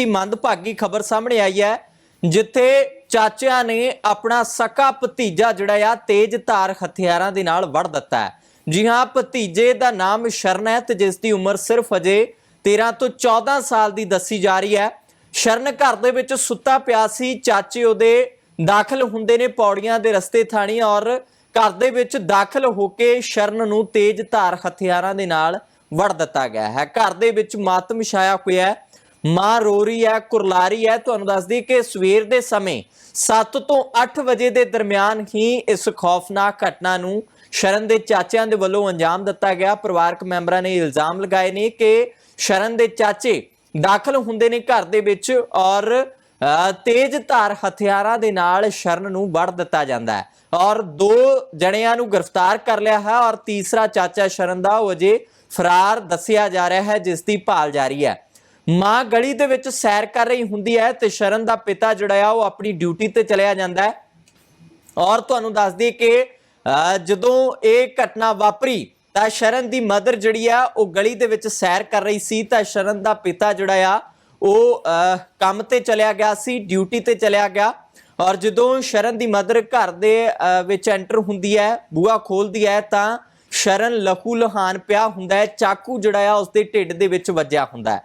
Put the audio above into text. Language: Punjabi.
ਕੀ ਮੰਦਭਾਗੀ ਖਬਰ ਸਾਹਮਣੇ ਆਈ ਹੈ, ਜਿੱਥੇ ਚਾਚਿਆਂ ਨੇ ਆਪਣਾ ਸਕਾ ਭਤੀਜਾ ਜਿਹੜਾ ਆ, ਤੇਜ਼ ਧਾਰ ਹਥਿਆਰਾਂ ਦੇ ਨਾਲ ਵੜ ਦਿੱਤਾ ਹੈ। ਜੀ ਹਾਂ, ਭਤੀਜੇ ਦਾ ਨਾਮ ਸ਼ਰਨ ਹੈ ਤੇ ਜਿਸ ਦੀ ਉਮਰ ਸਿਰਫ ਅਜੇ 13 ਤੋਂ 14 ਸਾਲ ਦੀ ਦੱਸੀ ਜਾ ਰਹੀ ਹੈ। ਸ਼ਰਨ ਘਰ ਦੇ ਵਿੱਚ ਸੁੱਤਾ ਪਿਆ ਸੀ, ਚਾਚੇ ਉਹਦੇ ਦਾਖਲ ਹੁੰਦੇ ਨੇ ਪੌੜੀਆਂ ਦੇ ਰਸਤੇ ਥਾਣੀ ਔਰ ਘਰ ਦੇ ਵਿੱਚ ਦਾਖਲ ਹੋ ਕੇ ਸ਼ਰਨ ਨੂੰ ਤੇਜ਼ ਧਾਰ ਹਥਿਆਰਾਂ ਦੇ ਨਾਲ ਵੜ ਦਿੱਤਾ ਗਿਆ ਹੈ। ਘਰ ਦੇ ਵਿੱਚ ਮਾਤਮ ਛਾਇਆ ਹੋਇਆ ਹੈ। ਮਾਂ ਰੋ ਰਹੀ ਹੈ ਕੁਰਲਾਰੀ ਹੈ। ਤੁਹਾਨੂੰ ਦੱਸਦੀ ਕਿ ਸਵੇਰ ਦੇ ਸਮੇਂ 7 ਤੋਂ 8 ਵਜੇ ਦੇ ਦਰਮਿਆਨ ਹੀ ਇਸ ਖੌਫਨਾਕ ਘਟਨਾ ਨੂੰ ਸ਼ਰਨ ਦੇ ਚਾਚਿਆਂ ਦੇ ਵੱਲੋਂ ਅੰਜਾਮ ਦਿੱਤਾ ਗਿਆ। ਪਰਿਵਾਰਕ ਮੈਂਬਰਾਂ ਨੇ ਇਲਜ਼ਾਮ ਲਗਾਏ ਨੇ ਕਿ ਸ਼ਰਨ ਦੇ ਚਾਚੇ ਦਾਖਲ ਹੁੰਦੇ ਨੇ ਘਰ ਦੇ ਵਿੱਚ ਔਰ ਅ, ਤੇਜ਼ ਧਾਰ ਹਥਿਆਰਾਂ ਦੇ ਨਾਲ ਸ਼ਰਨ ਨੂੰ ਵੜ ਦਿੱਤਾ ਜਾਂਦਾ ਹੈ। ਔਰ ਦੋ ਜਣਿਆਂ ਨੂੰ ਗ੍ਰਿਫਤਾਰ ਕਰ ਲਿਆ ਹੈ ਔਰ ਤੀਸਰਾ ਚਾਚਾ ਸ਼ਰਨ ਦਾ ਉਹ ਅਜੇ ਫਰਾਰ ਦੱਸਿਆ ਜਾ ਰਿਹਾ ਹੈ ਜਿਸ ਦੀ ਭਾਲ ਜਾਰੀ ਹੈ। ਮਾਂ ਗਲੀ ਦੇ ਵਿੱਚ ਸੈਰ ਕਰ ਰਹੀ ਹੁੰਦੀ ਹੈ ਤੇ ਸ਼ਰਨ ਦਾ ਪਿਤਾ ਜਿਹੜਾ ਆ ਉਹ ਆਪਣੀ ਡਿਊਟੀ ਤੇ ਚਲਿਆ ਜਾਂਦਾ ਹੈ। ਔਰ ਤੁਹਾਨੂੰ ਦੱਸ ਦਈਏ ਕਿ ਜਦੋਂ ਇਹ ਘਟਨਾ ਵਾਪਰੀ ਤਾਂ ਸ਼ਰਨ ਦੀ ਮਦਰ ਜਿਹੜੀ ਆ ਉਹ ਗਲੀ ਦੇ ਵਿੱਚ ਸੈਰ ਕਰ ਰਹੀ ਸੀ ਤਾਂ ਸ਼ਰਨ ਦਾ ਪਿਤਾ ਜਿਹੜਾ ਆ ਉਹ ਕੰਮ ਤੇ ਚਲਿਆ ਗਿਆ ਸੀ, ਡਿਊਟੀ ਤੇ ਚਲਿਆ ਗਿਆ। ਔਰ ਜਦੋਂ ਸ਼ਰਨ ਦੀ ਮਦਰ ਘਰ ਦੇ ਵਿੱਚ ਐਂਟਰ ਹੁੰਦੀ ਹੈ, ਬੂਹਾ ਖੋਲਦੀ ਹੈ ਤਾਂ ਸ਼ਰਨ ਲਹੂ ਲਹਾਨ ਪਿਆ ਹੁੰਦਾ ਹੈ, ਚਾਕੂ ਜਿਹੜਾ ਆ ਉਸਦੇ ਢਿੱਡ ਦੇ ਵਿੱਚ ਵੱਜਿਆ ਹੁੰਦਾ ਹੈ।